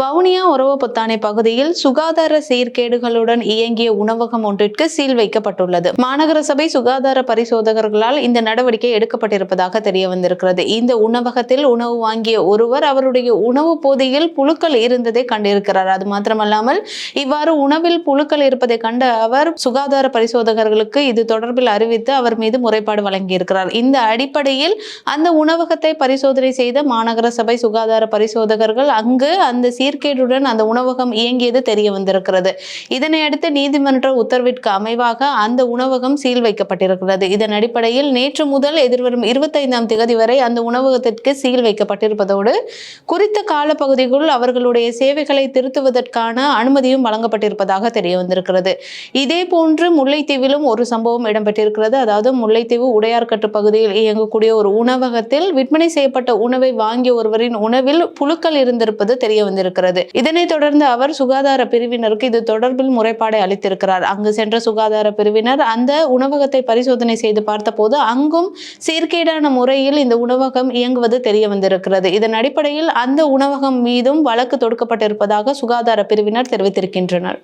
வவுனியா ஒரவபொத்தானை பகுதியில் சுகாதார சீர்கேடுகளுடன் இயங்கிய உணவகம் ஒன்றிற்கு சீல் வைக்கப்பட்டுள்ளது. மாநகர சபை சுகாதார பரிசோதகர்களால் இந்த நடவடிக்கை எடுக்கப்பட்டிருப்பதாக தெரிய வந்திருக்கிறது. இந்த உணவகத்தில் உணவு வாங்கிய ஒருவர் அவருடைய உணவு போதையில் புழுக்கள் இருந்ததை கண்டிருக்கிறார். அது மாத்திரமல்லாமல் இவ்வாறு உணவில் புழுக்கள் இருப்பதை கண்ட அவர் சுகாதார பரிசோதகர்களுக்கு இது தொடர்பில் அறிவித்து அவர் மீது முறைப்பாடு வழங்கியிருக்கிறார். இந்த அடிப்படையில் அந்த உணவகத்தை பரிசோதனை செய்த மாநகர சபை சுகாதார பரிசோதகர்கள் அங்கு அந்த சீர்கேடுடன் அந்த உணவகம் இயங்கியது தெரிய வந்திருக்கிறது. இதனையடுத்து நீதிமன்ற உத்தரவிற்கு அமைவாக அந்த உணவகம் சீல் வைக்கப்பட்டிருக்கிறது. இதன் அடிப்படையில் நேற்று முதல் எதிர்வரும் இருபத்தைந்தாம் தேதி வரை அந்த உணவகத்திற்கு சீல் வைக்கப்பட்டிருப்பதோடு குறித்த காலப்பகுதிக்குள் அவர்களுடைய சேவைகளை திருத்துவதற்கான அனுமதியும் வழங்கப்பட்டிருப்பதாக தெரிய வந்திருக்கிறது. இதே போன்று முல்லைத்தீவிலும் ஒரு சம்பவம் இடம்பெற்றிருக்கிறது. அதாவது முல்லைத்தீவு உடையார்கட்டு பகுதியில் இயங்கக்கூடிய ஒரு உணவகத்தில் விற்பனை செய்யப்பட்ட உணவை வாங்கிய ஒருவரின் உணவில் புழுக்கள் இருந்திருப்பது தெரிய இருக்கிறது இதனைத் தொடர்ந்து அவர் சுகாதார பிரிவினருக்கு இது தொடர்பில் முறைப்பாடை அளித்திருக்கிறார். அங்கு சென்ற சுகாதார பிரிவினர் அந்த உணவகத்தை பரிசோதனை செய்து பார்த்தபோது அங்கும் சீர்கேடான முறையில் இந்த உணவகம் இயங்குவது தெரிய வந்திருக்கிறது. இதன் அடிப்படையில் அந்த உணவகம் மீதும் வழக்கு தொடுக்கப்பட்டிருப்பதாக சுகாதார பிரிவினர் தெரிவித்திருக்கின்றனர்.